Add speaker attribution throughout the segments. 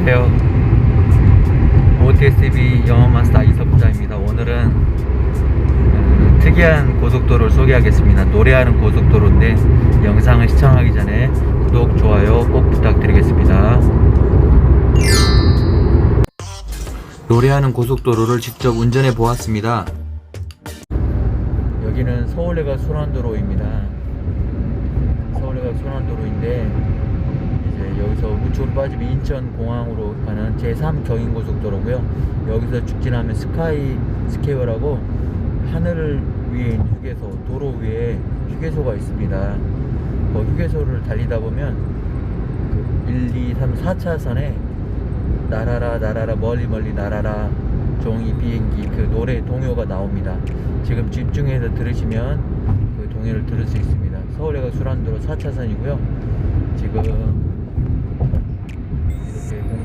Speaker 1: 안녕하세요. OTSB 영어 마스터 이석자입니다. 오늘은 음, 특이한 고속도로를 소개하겠습니다. 노래하는 고속도로인데 영상을 시청하기 전에 구독, 좋아요 꼭 부탁드리겠습니다. 노래하는 고속도로를 직접 운전해 보았습니다. 여기는 서울대가 순환도로입니다. 서울대가 순환도로인데 우측으로 빠지면 인천공항으로 가는 제3 경인고속도로고요. 여기서 직진하면 스카이 스퀘어라고 하늘 위에 있는 휴게소, 도로 위에 휴게소가 있습니다. 그 휴게소를 달리다 보면 그 1, 2, 3, 4차선에 나라라 나라라 멀리 멀리 나라라 종이 비행기 그 노래 동요가 나옵니다. 지금 집중해서 들으시면 그 동요를 들을 수 있습니다. 서울대가 수란도로 4차선이고요. 지금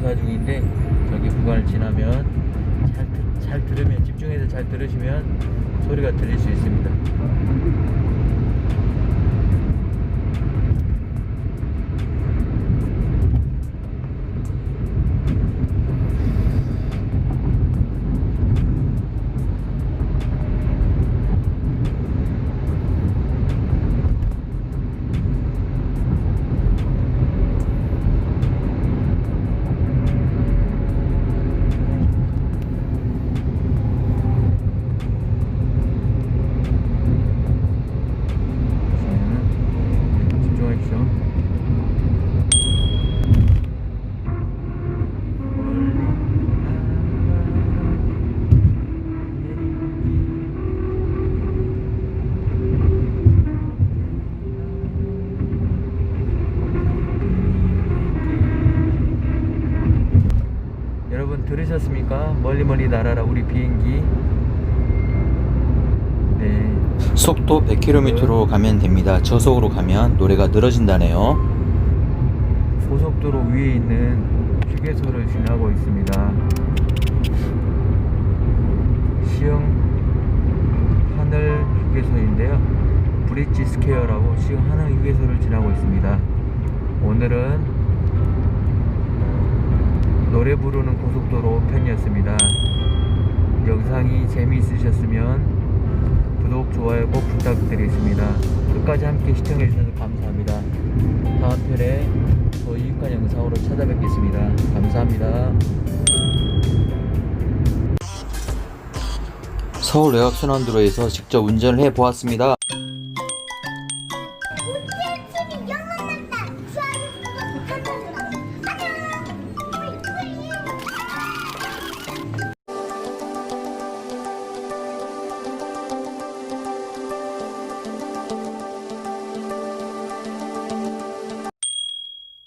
Speaker 1: 공사 중인데 저기 구간을 지나면 잘, 들- 잘 들으면 집중해서 잘 들으시면 소리가 들릴 수 있습니다. 들으셨습니까? 멀리 멀리 날아라 우리 비행기. 네. 속도 100km로 가면 됩니다. 저속으로 가면 노래가 늘어진다네요. 고속도로 위에 있는 휴게소를 지나고 있습니다. 시흥 하늘 휴게소인데요. 브릿지 스퀘어라고 시흥 하늘 휴게소를 지나고 있습니다. 오늘은 노래 부르는 고속도로 편이었습니다. 영상이 재미있으셨으면 구독, 좋아요 꼭 부탁드리겠습니다. 끝까지 함께 시청해주셔서 감사합니다. 다음 편에 더 유익한 영상으로 찾아뵙겠습니다. 감사합니다. 서울 외곽순환도로에서 직접 운전을 해보았습니다.